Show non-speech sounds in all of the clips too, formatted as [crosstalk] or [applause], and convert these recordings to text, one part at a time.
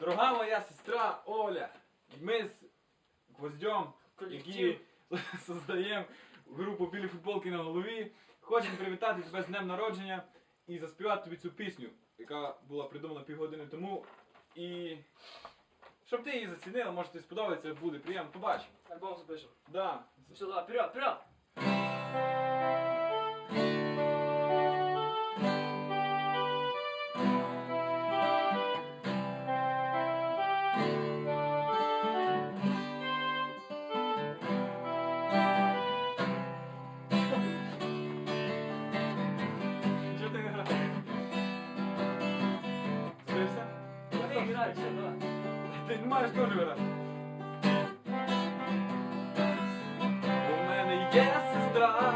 Дорога моя сестра Оля, ми з Гвоздьом, які [laughs] создаємо групу білі футболки на голові, хочемо привітати тебе з днем народження і заспівати тобі цю пісню, яка була придумана півгодини тому. І щоб ти її зацінила, може тобі сподобається, буде приємно. Побач. Альбом запишем. Да. Все, давай, вперед, вперед! Все, давай. Ти не маєш теж. У мене є сестра,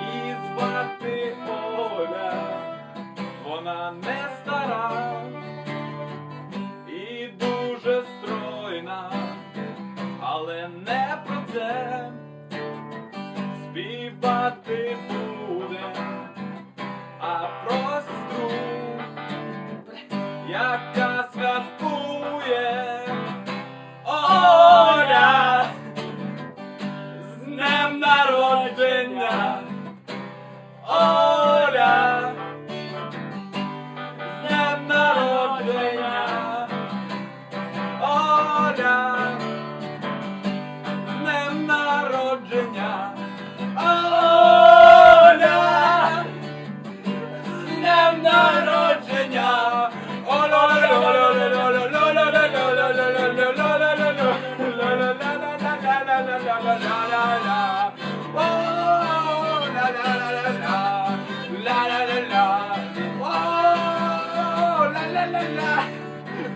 і звати Оля. Вона не стара і дуже стройна, але не про це співати яка святкує Оля з днем народження Оля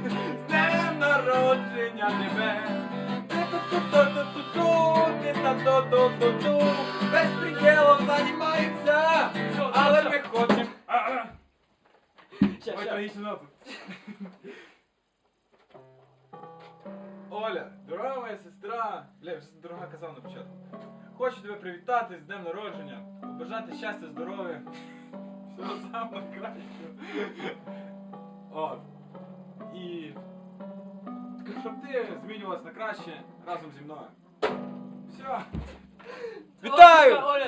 З днем народження тебе! Безпреділом займається, але ми хочемо. Ща, Ой, ща. Оля, дорога моя сестра. Бля, вже дорога казав на початку. Хочу тебе привітати з днем народження, побажати щастя, здоров'я. Всього самого кращого. От. І. Щоб ти змінювалась на краще разом зі мною. Все. Вітаю!